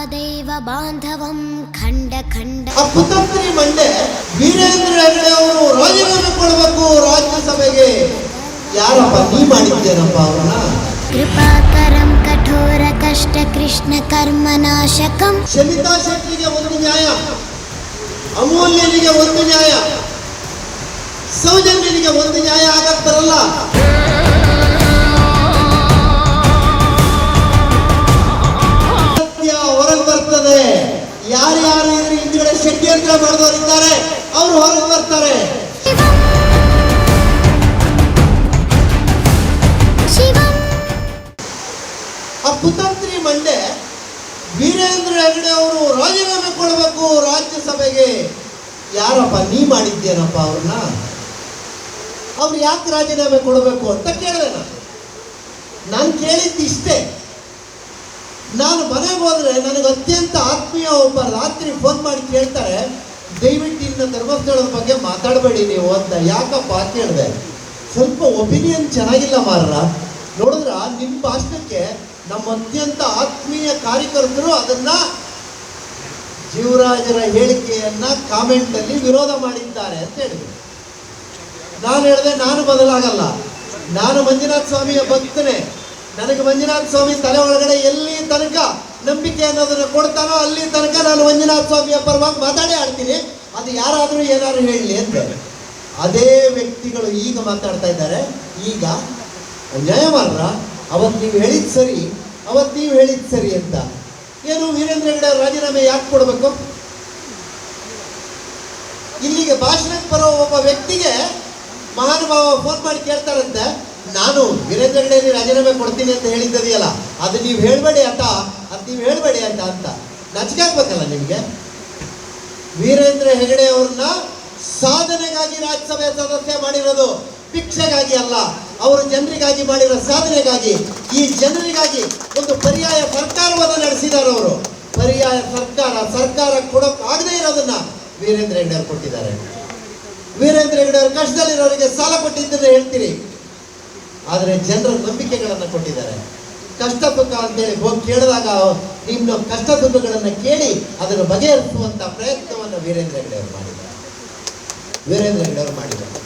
तावदेव बान्धवं खण्ड खण्ड ಆ ಕುತಂತ್ರಿ ಮಂಡೆ ವೀರೇಂದ್ರ ಹೆಗಡೆ ಅವರು ರಾಜೀನಾಮೆ ಕೊಡಬೇಕು ರಾಜ್ಯಸಭೆಗೆ ಯಾರಪ್ಪ ನೀ ಮಾಡಿದ್ದೇನಪ್ಪ ಅವ್ರನ್ನ कृपाकरं कठोरकष्टकृष्णकर्मनाशकं ಶಮಿತಾ ಶೆಟ್ಟಿಗೆ ಒಂದು ನ್ಯಾಯ ಅಮೂಲ್ಯನಿಗೆ ಒಂದು ನ್ಯಾಯ ಸೌಜನ್ಯನಿಗೆ ಒಂದು ನ್ಯಾಯ ಆಗಕ್ ಬರ್ತದೆ. ಯಾರ್ಯಾರು ಇದ್ರ? ಹಿಂದ್ಗಡೆ ಷಡ್ಯಂತ್ರ ಮಾಡಿದವರಿದ್ದಾರೆ ಅವ್ರು ಹೊರಗೆ ಬರ್ತಾರೆ. ಆ ಕುತಂತ್ರಿ ಮಂಡೆ ವೀರೇಂದ್ರ ಹೆಗಡೆ ಅವರು ರಾಜೀನಾಮೆ ಕೊಡಬೇಕು ರಾಜ್ಯಸಭೆಗೆ. ಯಾರಪ್ಪ, ನೀ ಮಾಡಿದ್ದೇನಪ್ಪ ಅವ್ರನ್ನ? ಅವ್ರು ಯಾಕೆ ರಾಜೀನಾಮೆ ಕೊಡಬೇಕು ಅಂತ ಕೇಳಿದೆ ನಾನು. ನಾನು ಕೇಳಿದ್ದು ಇಷ್ಟೇ. ನಾನು ಮನೆಗೆ ಹೋದರೆ ನನಗೆ ಅತ್ಯಂತ ಆತ್ಮೀಯ ಒಬ್ಬ ರಾತ್ರಿ ಫೋನ್ ಮಾಡಿ ಕೇಳ್ತಾರೆ, ದಯವಿಟ್ಟು ಇನ್ನು ಧರ್ಮಸ್ಥಳದ ಬಗ್ಗೆ ಮಾತಾಡಬೇಡಿ ನೀವು ಅಂತ. ಯಾಕಪ್ಪ ಕೇಳಿದೆ ಸ್ವಲ್ಪ ಒಪಿನಿಯನ್ ಚೆನ್ನಾಗಿಲ್ಲ ಮಾರ್ರ. ನೋಡಿದ್ರ ನಿಮ್ಮ ಭಾಷಣಕ್ಕೆ ನಮ್ಮ ಅತ್ಯಂತ ಆತ್ಮೀಯ ಕಾರ್ಯಕರ್ತರು ಅದನ್ನ ಜೀವರಾಜರ ಹೇಳಿಕೆಯನ್ನ ಕಾಮೆಂಟ್ ಅಲ್ಲಿ ವಿರೋಧ ಮಾಡಿದ್ದಾರೆ ಅಂತ ಹೇಳಿದ್ರು. ನಾನು ಹೇಳಿದೆ, ನಾನು ಬದಲಾಗಲ್ಲ. ನಾನು ಮಂಜುನಾಥ ಸ್ವಾಮಿಯ ಭಕ್ತನೇ. ನನಗೆ ಮಂಜುನಾಥ ಸ್ವಾಮಿ ತಲೆ ಒಳಗಡೆ ಎಲ್ಲಿ ತನಕ ನಂಬಿಕೆ ಅನ್ನೋದನ್ನು ಕೊಡ್ತಾನೋ ಅಲ್ಲಿ ತನಕ ನಾನು ಮಂಜುನಾಥ ಸ್ವಾಮಿಯ ಪರವಾಗಿ ಮಾತಾಡೇ ಆಡ್ತೀನಿ. ಅದು ಯಾರಾದರೂ ಏನಾದರೂ ಹೇಳಲಿ ಅಂತ. ಅದೇ ವ್ಯಕ್ತಿಗಳು ಈಗ ಮಾತಾಡ್ತಾ ಇದ್ದಾರೆ. ಈಗ ನ್ಯಾಯಮಾನ್ರ ಅವತ್ತು ನೀವು ಹೇಳಿದ್ ಸರಿ ಅವತ್ತು ನೀವು ಹೇಳಿದ್ ಸರಿ ಅಂತ. ಏನು ವೀರೇಂದ್ರ ಹೆಗಡೆ ರಾಜೀನಾಮೆ ಯಾಕೆ ಕೊಡಬೇಕು? ಇಲ್ಲಿಗೆ ಭಾಷಣಕ್ಕೆ ಬರೋ ಒಬ್ಬ ವ್ಯಕ್ತಿಗೆ ಮಹಾನುಭಾವ ಫೋನ್ ಮಾಡಿ ಕೇಳ್ತಾರಂತೆ. ನಾನು ವೀರೇಂದ್ರ ಹೆಗಡೆ ರಾಜೀನಾಮೆ ಕೊಡ್ತೀನಿ ಅಂತ ಹೇಳಿದ್ದದೆಯಲ್ಲ, ಅದು ನೀವು ಹೇಳಬೇಡಿ ಅಂತ, ಅದು ನೀವು ಹೇಳಬೇಡಿ ಅಂತ ಅಂತ. ನಾಚಿಕೆ ಆಗ್ಬೇಕಲ್ಲ ನಿಮಗೆ? ವೀರೇಂದ್ರ ಹೆಗಡೆ ಅವ್ರನ್ನ ಸಾಧನೆಗಾಗಿ ರಾಜ್ಯಸಭೆ ಸದಸ್ಯ ಮಾಡಿರೋದು ಭಿಕ್ಷೆಗಾಗಿ ಅಲ್ಲ, ಅವರು ಜನರಿಗಾಗಿ ಮಾಡಿರೋ ಸಾಧನೆಗಾಗಿ. ಈ ಜನರಿಗಾಗಿ ಒಂದು ಪರ್ಯಾಯ ಸರ್ಕಾರವನ್ನು ನಡೆಸಿದ್ದಾರೆ ಅವರು. ಪರ್ಯಾಯ ಸರ್ಕಾರ ಸರ್ಕಾರ ಕೊಡೋಕ್ಕಾಗದೇ ಇರೋದನ್ನ ವೀರೇಂದ್ರ ಹೆಗಡೆ ಅವರು ಕೊಟ್ಟಿದ್ದಾರೆ. ವೀರೇಂದ್ರ ಹೆಗಡೆ ಅವರು ಕಷ್ಟದಲ್ಲಿರೋರಿಗೆ ಸಾಲ ಕೊಟ್ಟಿದ್ದನ್ನು ಹೇಳ್ತೀರಿ. ಆದರೆ ಜನರ ನಂಬಿಕೆಗಳನ್ನು ಕೊಟ್ಟಿದ್ದಾರೆ. ಕಷ್ಟ ಸುಖ ಅಂತೇಳಿ ಹೋಗಿ ಕೇಳಿದಾಗ ನಿಮ್ಮ ಕಷ್ಟ ದುಃಖಗಳನ್ನು ಕೇಳಿ ಅದನ್ನು ಬಗೆಹರಿಸುವಂತ ಪ್ರಯತ್ನವನ್ನು ವೀರೇಂದ್ರ ಹೆಗಡೆ ಅವರು ಮಾಡಿದ್ದಾರೆ. ವೀರೇಂದ್ರ ಹೆಗಡೆ ಅವರು ಮಾಡಿದ್ದಾರೆ.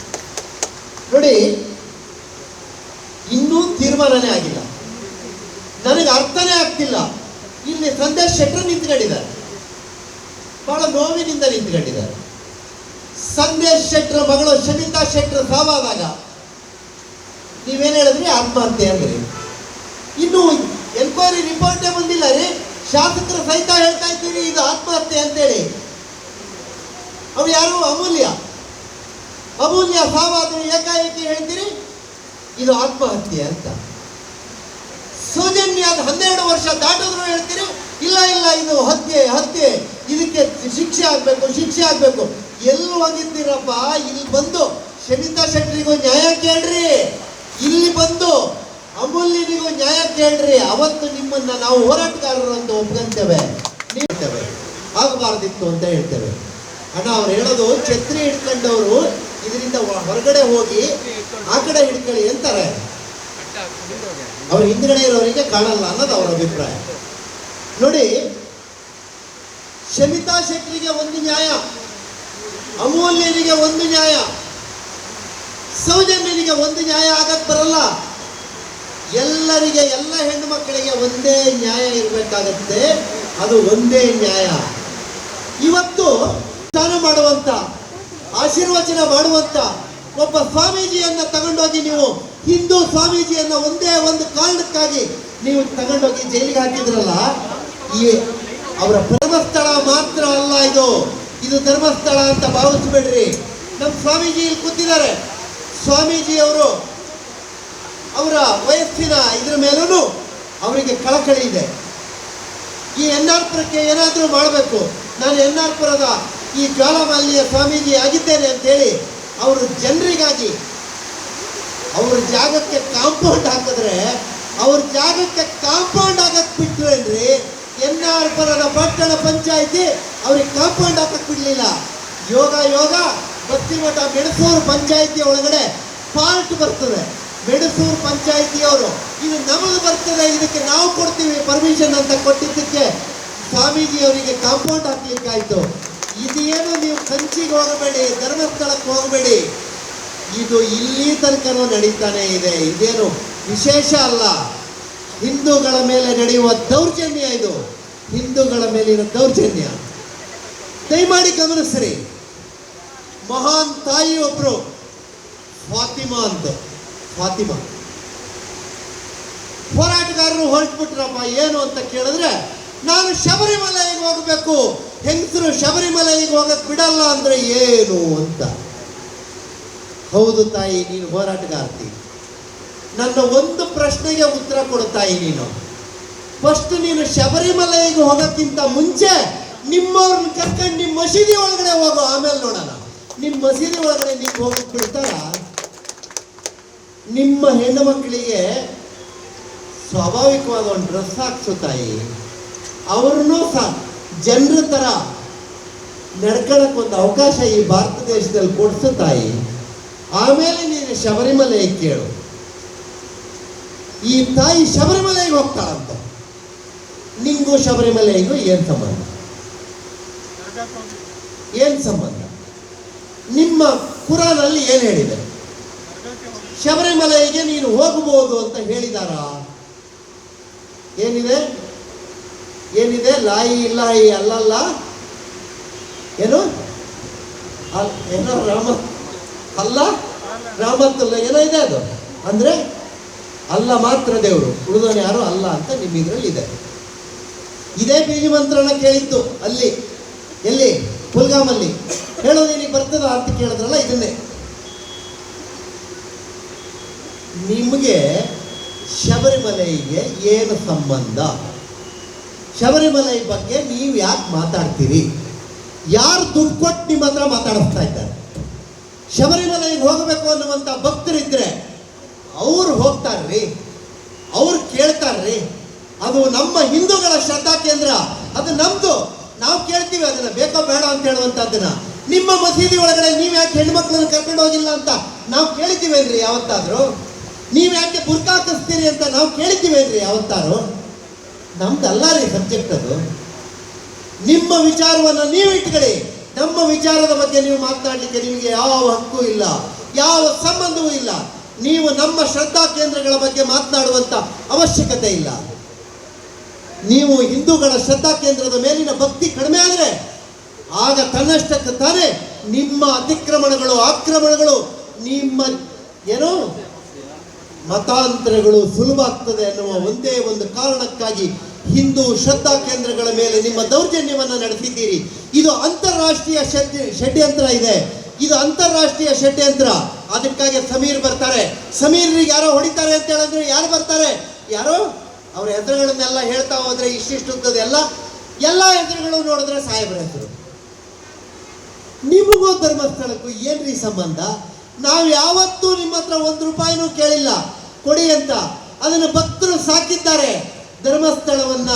ನೋಡಿ, ಇನ್ನೂ ತೀರ್ಮಾನನೇ ಆಗಿಲ್ಲ. ನನಗೆ ಅರ್ಥನೇ ಆಗ್ತಿಲ್ಲ. ಇಲ್ಲಿ ಸಂದೇಶ್ ಶೆಟ್ಟರ್ ನಿಂತ್ಕೊಂಡಿದ್ದಾರೆ. ಬಹಳ ನೋವಿನಿಂದ ನಿಂತ್ಕೊಂಡಿದ್ದಾರೆ. ಸಂದೇಶ್ ಶೆಟ್ಟರ್ ಮಗಳು ಶಮಿತಾ ಶೆಟ್ಟರ್ ಸಾವಾದಾಗ ನೀವೇನು ಹೇಳಿದ್ರಿ ಆತ್ಮಹತ್ಯೆ ಅಂದ್ರಿ? ಇನ್ನು ಎನ್ಕ್ವೈರಿ ರಿಪೋರ್ಟೇ ಬಂದಿಲ್ಲ ರೀ. ಶಾಸಕರು ಸಹಿತ ಹೇಳ್ತಾ ಇದ್ದೀರಿ, ಇದು ಆತ್ಮಹತ್ಯೆ ಅಂತೇಳಿ. ಅವ್ರು ಯಾರು? ಅಮೂಲ್ಯ. ಅಮೂಲ್ಯ ಸಾವಾದ್ರೆ ಏಕಾಏಕಿ ಹೇಳ್ತೀರಿ, ಇದು ಆತ್ಮಹತ್ಯೆ ಅಂತ. ಸೌಜನ್ಯ ಅದು ಹನ್ನೆರಡು ವರ್ಷ ದಾಟಿದ್ರು ಹೇಳ್ತೀರಿ, ಇಲ್ಲ ಇಲ್ಲ, ಇದು ಹತ್ಯೆ ಹತ್ಯೆ. ಇದಕ್ಕೆ ಶಿಕ್ಷೆ ಆಗ್ಬೇಕು ಶಿಕ್ಷೆ ಆಗ್ಬೇಕು. ಎಲ್ಲಿ ಹೋಗಿದ್ದೀರಪ್ಪ, ಇಲ್ಲಿ ಬಂದು ಶಮಿತಾ ಶೆಟ್ಟರಿಗೂ ನ್ಯಾಯ ಕೇಳ್ರಿ. ಇಲ್ಲಿ ಬಂದು ಅಮೂಲ್ಯನಿಗೂ ನ್ಯಾಯ ಕೇಳ್ರಿ, ಅವತ್ತು ನಿಮ್ಮನ್ನ ನಾವು ಹೋರಾಟಗಾರರು ಅಂತ ಒಪ್ಕೊಂತೇವೆ. ನೀಡ್ತೇವೆ ಆಗಬಾರ್ದಿತ್ತು ಅಂತ ಹೇಳ್ತೇವೆ. ಅಣ್ಣ, ಅವ್ರು ಹೇಳೋದು ಛತ್ರಿ ಹಿಡ್ಕೊಂಡವರು ಇದರಿಂದ ಹೊರಗಡೆ ಹೋಗಿ ಆ ಕಡೆ ಹಿಡ್ಕೊಳ್ಳಿ ಅಂತಾರೆ. ಅವ್ರ ಹಿಂದ್ಗಡೆ ಇರೋರಿಗೆ ಕಾಣಲ್ಲ ಅನ್ನೋದು ಅವರ ಅಭಿಪ್ರಾಯ. ನೋಡಿ, ಶಮಿತಾ ಶೆಟ್ಟಿಗೆ ಒಂದು ನ್ಯಾಯ, ಅಮೂಲ್ಯನಿಗೆ ಒಂದು ನ್ಯಾಯ. ಸೌಜನ್ಯನಿಗೆ ಒಂದು ನ್ಯಾಯ ಆಗಕ್ ಬರಲ್ಲ. ಎಲ್ಲರಿಗೆ, ಎಲ್ಲ ಹೆಣ್ಣು ಮಕ್ಕಳಿಗೆ ಒಂದೇ ನ್ಯಾಯ ಇರಬೇಕಾಗತ್ತೆ. ಅದು ಒಂದೇ ನ್ಯಾಯ. ಇವತ್ತು ಸ್ನಾನ ಮಾಡುವಂತ, ಆಶೀರ್ವಚನ ಮಾಡುವಂತ ಒಬ್ಬ ಸ್ವಾಮೀಜಿಯನ್ನ ತಗೊಂಡೋಗಿ ನೀವು, ಹಿಂದೂ ಸ್ವಾಮೀಜಿಯನ್ನ ಒಂದೇ ಒಂದು ಕಾರಣಕ್ಕಾಗಿ ನೀವು ತಗೊಂಡೋಗಿ ಜೈಲಿಗೆ ಹಾಕಿದ್ರಲ್ಲ, ಈ ಅವರ ಧರ್ಮಸ್ಥಳ ಮಾತ್ರ ಅಲ್ಲ ಇದು. ಇದು ಧರ್ಮಸ್ಥಳ ಅಂತ ಭಾವಿಸ್ಬೇಡ್ರಿ. ನಮ್ಮ ಸ್ವಾಮೀಜಿ ಇಲ್ಲಿ ಕೂತಿದ್ದಾರೆ. ಸ್ವಾಮೀಜಿ ಅವರು ಅವರ ವಯಸ್ಸಿನ ಇದ್ರ ಮೇಲೂ ಅವರಿಗೆ ಕಳಕಳಿ ಇದೆ. ಈ ಎನ್ ಆರ್ ಪುರಕ್ಕೆ ಏನಾದರೂ ಮಾಡಬೇಕು. ನಾನು ಎನ್ ಆರ್ ಪುರದ ಈ ಜ್ವಾಲಾಮಾಲಿಯ ಸ್ವಾಮೀಜಿ ಆಗಿದ್ದೇನೆ ಅಂತೇಳಿ ಅವರು ಜನರಿಗಾಗಿ ಅವ್ರ ಜಾಗಕ್ಕೆ ಕಾಂಪೌಂಡ್ ಹಾಕಿದ್ರೆ ಅವ್ರ ಜಾಗಕ್ಕೆ ಕಾಂಪೌಂಡ್ ಆಗಕ್ಕೆ ಬಿಟ್ರೇನ್ರಿ ಎನ್ ಆರ್ ಪುರದ ಪಟ್ಟಣ ಪಂಚಾಯಿತಿ ಅವ್ರಿಗೆ ಕಾಂಪೌಂಡ್ ಹಾಕಕ್ಕೆ ಬಿಡ್ಲಿಲ್ಲ. ಯೋಗ ಯೋಗ ಬಸ್ತಿಮಠ ಮೆಣಸೂರು ಪಂಚಾಯಿತಿ ಒಳಗಡೆ ಫಾಲ್ಟ್ ಬರ್ತದೆ. ಮೆಣಸೂರು ಪಂಚಾಯಿತಿಯವರು, ಇದು ನಮಗೆ ಬರ್ತದೆ, ಇದಕ್ಕೆ ನಾವು ಕೊಡ್ತೀವಿ ಪರ್ಮಿಷನ್ ಅಂತ ಕೊಟ್ಟಿದ್ದಕ್ಕೆ ಸ್ವಾಮೀಜಿ ಅವರಿಗೆ ಕಾಂಪೌಂಡ್ ಹಾಕ್ಲಿಕ್ಕಾಯ್ತು ಇದೇನು ನೀವು ಕಂಚಿಗೆ ಹೋಗಬೇಡಿ, ಧರ್ಮಸ್ಥಳಕ್ಕೆ ಹೋಗಬೇಡಿ. ಇದು ಇಲ್ಲಿ ತನಕನೂ ನಡೀತಾನೆ ಇದೆ. ಇದೇನು ವಿಶೇಷ ಅಲ್ಲ. ಹಿಂದೂಗಳ ಮೇಲೆ ನಡೆಯುವ ದೌರ್ಜನ್ಯ ಇದು. ಹಿಂದೂಗಳ ಮೇಲಿನ ದೌರ್ಜನ್ಯ. ದಯಮಾಡಿ ಗಮನಿಸ್ರಿ. ಮಹಾನ್ ತಾಯಿ ಒಬ್ರು. ಫಾತಿಮಾ ಅಂತ. ಫಾತಿಮಾ. ಹೋರಾಟಗಾರರು ಹೊರಟ್ಬಿಟ್ರಪ್ಪ, ಏನು ಅಂತ ಕೇಳಿದ್ರೆ, ನಾನು ಶಬರಿಮಲೆಗೆ ಹೋಗಬೇಕು. ಹೆಂಗಸರು ಶಬರಿಮಲೆಗೆ ಹೋಗಕ್ ಬಿಡಲ್ಲ ಅಂದ್ರೆ ಏನು ಅಂತ. ಹೌದು ತಾಯಿ, ನೀನು ಹೋರಾಟಗಾರ್ತಿ. ನನ್ನ ಒಂದು ಪ್ರಶ್ನೆಗೆ ಉತ್ತರ ಕೊಡ್ತಾಯಿ ನೀನು. ಫಸ್ಟ್ ನೀನು ಶಬರಿಮಲೆಗೆ ಹೋಗೋಕ್ಕಿಂತ ಮುಂಚೆ ನಿಮ್ಮವ್ರನ್ನ ಕರ್ಕೊಂಡು ನಿಮ್ಮ ಮಸೀದಿ ಒಳಗಡೆ ಹೋಗು, ಆಮೇಲೆ ನೋಡೋಣ. ನಿಮ್ಮ ಮಸೀದಿ ಒಳಗಡೆ ನೀವು ಹೋಗಕ್ ಬಿಡ್ತಾರ ನಿಮ್ಮ ಹೆಣ್ಣು ಮಕ್ಕಳಿಗೆ ಸ್ವಾಭಾವಿಕವಾದ ಒಂದು ಡ್ರೆಸ್ ಹಾಕ್ಸು ತಾಯಿ. ಅವ್ರನ್ನೂ ಸಹ ಜನರ ಥರ ನಡ್ಕೊಳಕ್ ಒಂದು ಅವಕಾಶ ಈ ಭಾರತ ದೇಶದಲ್ಲಿ ಕೊಡಿಸು ತಾಯಿ. ಆಮೇಲೆ ನೀನು ಶಬರಿಮಲೆಗೆ ಕೇಳು. ಈ ತಾಯಿ ಶಬರಿಮಲೆಗೆ ಹೋಗ್ತಾಳಂತ. ನಿಂಗೂ ಶಬರಿಮಲೆಗೂ ಏನು ಸಂಬಂಧ? ಏನು ಸಂಬಂಧ? ನಿಮ್ಮ ಕುರಾನಲ್ಲಿ ಏನು ಹೇಳಿದೆ? ಶಬರಿಮಲೆಗೆ ನೀನು ಹೋಗಬಹುದು ಅಂತ ಹೇಳಿದಾರ? ಏನಿದೆ? ಏನಿದೆ? ಲಾಯಿ, ಇಲ್ಲಾಯಿ, ಅಲ್ಲಲ್ಲ? ಏನು? ಏನೋ ರಾಮ, ಅಲ್ಲ? ರಾಮತ್ತಲ್ಲ, ಏನೋ ಇದೆ ಅದು. ಅಂದ್ರೆ, ಅಲ್ಲ ಮಾತ್ರ ದೇವರು. ಉಳಿದವನು ಯಾರು? ಅಲ್ಲ ಅಂತ ನಿಮ್ಮ ಇದರಲ್ಲಿ ಇದೆ. ಇದೇ ಬೀಜ ಮಂತ್ರಣ ಕೇಳಿತ್ತು ಅಲ್ಲಿ. ಎಲ್ಲಿ? ಪುಲ್ಗಾಮಲ್ಲಿ ಹೇಳೋದು ನಿನಗೆ ಬರ್ತದ ಅಂತ ಕೇಳಿದ್ರಲ್ಲ ಇದನ್ನೇ. ನಿಮಗೆ ಶಬರಿಮಲೆಗೆ ಏನು ಸಂಬಂಧ? ಶಬರಿಮಲೆ ಬಗ್ಗೆ ನೀವು ಯಾಕೆ ಮಾತಾಡ್ತೀರಿ? ಯಾರು ದುಡ್ಡು ಕೊಟ್ಟು ನಿಮ್ಮ ಹತ್ರ ಮಾತಾಡಿಸ್ತಾ ಇದ್ದಾರೆ? ಶಬರಿಮಲೆಗೆ ಹೋಗಬೇಕು ಅನ್ನುವಂಥ ಭಕ್ತರಿದ್ರೆ ಅವ್ರು ಹೋಗ್ತಾರ್ರಿ, ಅವ್ರು ಕೇಳ್ತಾರ್ರಿ. ಅದು ನಮ್ಮ ಹಿಂದೂಗಳ ಶ್ರದ್ಧಾ ಕೇಂದ್ರ. ಅದು ನಮ್ದು. ನಾವು ಕೇಳ್ತೀವಿ, ಅದನ್ನು ಬೇಕೋ ಬೇಡ ಅಂತ ಹೇಳುವಂಥದ್ದನ್ನ ನಿಮ್ಮ ಮಸೀದಿ ಒಳಗಡೆ ನೀವು ಯಾಕೆ ಹೆಣ್ಮಕ್ಳನ್ನ ಕರ್ಕೊಂಡು ಹೋಗಿಲ್ಲ ಅಂತ ನಾವು ಕೇಳಿದ್ದೀವೇನ್ರಿ ಯಾವತ್ತಾದರೂ. ನೀವು ಯಾಕೆ ಬುರ್ಕ ಅಂತ ನಾವು ಕೇಳಿದ್ದೀವೇನ್ರಿ ಯಾವತ್ತಾರು ನಮ್ದಲ್ಲ ರೀ ಸಬ್ಜೆಕ್ಟ್ ಅದು. ನಿಮ್ಮ ವಿಚಾರವನ್ನು ನೀವು ಇಟ್ಕೊಳ್ಳಿ. ನಮ್ಮ ವಿಚಾರದ ಬಗ್ಗೆ ನೀವು ಮಾತನಾಡಲಿಕ್ಕೆ ನಿಮಗೆ ಯಾವ ಹಕ್ಕು ಇಲ್ಲ, ಯಾವ ಸಂಬಂಧವೂ ಇಲ್ಲ. ನೀವು ನಮ್ಮ ಶ್ರದ್ಧಾ ಕೇಂದ್ರಗಳ ಬಗ್ಗೆ ಮಾತನಾಡುವಂತ ಅವಶ್ಯಕತೆ ಇಲ್ಲ. ನೀವು ಹಿಂದೂಗಳ ಶ್ರದ್ಧಾ ಕೇಂದ್ರದ ಮೇಲಿನ ಭಕ್ತಿ ಕಡಿಮೆ ಆದರೆ ಆಗ ತನ್ನಷ್ಟಕ್ಕೆ ತಾನೇ ನಿಮ್ಮ ಅತಿಕ್ರಮಣಗಳು, ಆಕ್ರಮಣಗಳು, ನಿಮ್ಮ ಏನೋ ಮತಾಂತರಗಳು ಸುಲಭ ಆಗ್ತದೆ ಅನ್ನುವ ಒಂದೇ ಒಂದು ಕಾರಣಕ್ಕಾಗಿ ಹಿಂದೂ ಶ್ರದ್ಧಾ ಕೇಂದ್ರಗಳ ಮೇಲೆ ನಿಮ್ಮ ದೌರ್ಜನ್ಯವನ್ನು ನಡೆಸಿದ್ದೀರಿ. ಇದು ಅಂತಾರಾಷ್ಟ್ರೀಯ ಷಡ್ ಷಡ್ಯಂತ್ರ ಇದೆ. ಇದು ಅಂತಾರಾಷ್ಟ್ರೀಯ ಷಡ್ಯಂತ್ರ. ಅದಕ್ಕಾಗಿ ಸಮೀರ್ ಬರ್ತಾರೆ. ಸಮೀರ್ರಿಗೆ ಯಾರೋ ಹೊಡಿತಾರೆ ಅಂತ ಹೇಳಿದ್ರೆ ಯಾರು ಬರ್ತಾರೆ? ಯಾರೋ? ಅವ್ರ ಹೆಸರುಗಳನ್ನೆಲ್ಲ ಹೇಳ್ತಾ ಹೋದ್ರೆ ಇಷ್ಟಿಷ್ಟು ಎಲ್ಲ ಎಲ್ಲ ಹೆಸರುಗಳು ನೋಡಿದ್ರೆ ಸಾಹೇಬ್ರ ಹೆಸರು. ನಿಮಗೂ ಧರ್ಮಸ್ಥಳಕ್ಕೂ ಏನ್ರಿ ಸಂಬಂಧ? ನಾವು ಯಾವತ್ತೂ ನಿಮ್ಮ ಹತ್ರ ಒಂದು ರೂಪಾಯಿನೂ ಕೇಳಿಲ್ಲ. ಕೊಡಿ ಅಂತ. ಅದನ್ನು ಭಕ್ತರು ಸಾಕಿದ್ದಾರೆ. ಧರ್ಮಸ್ಥಳವನ್ನ,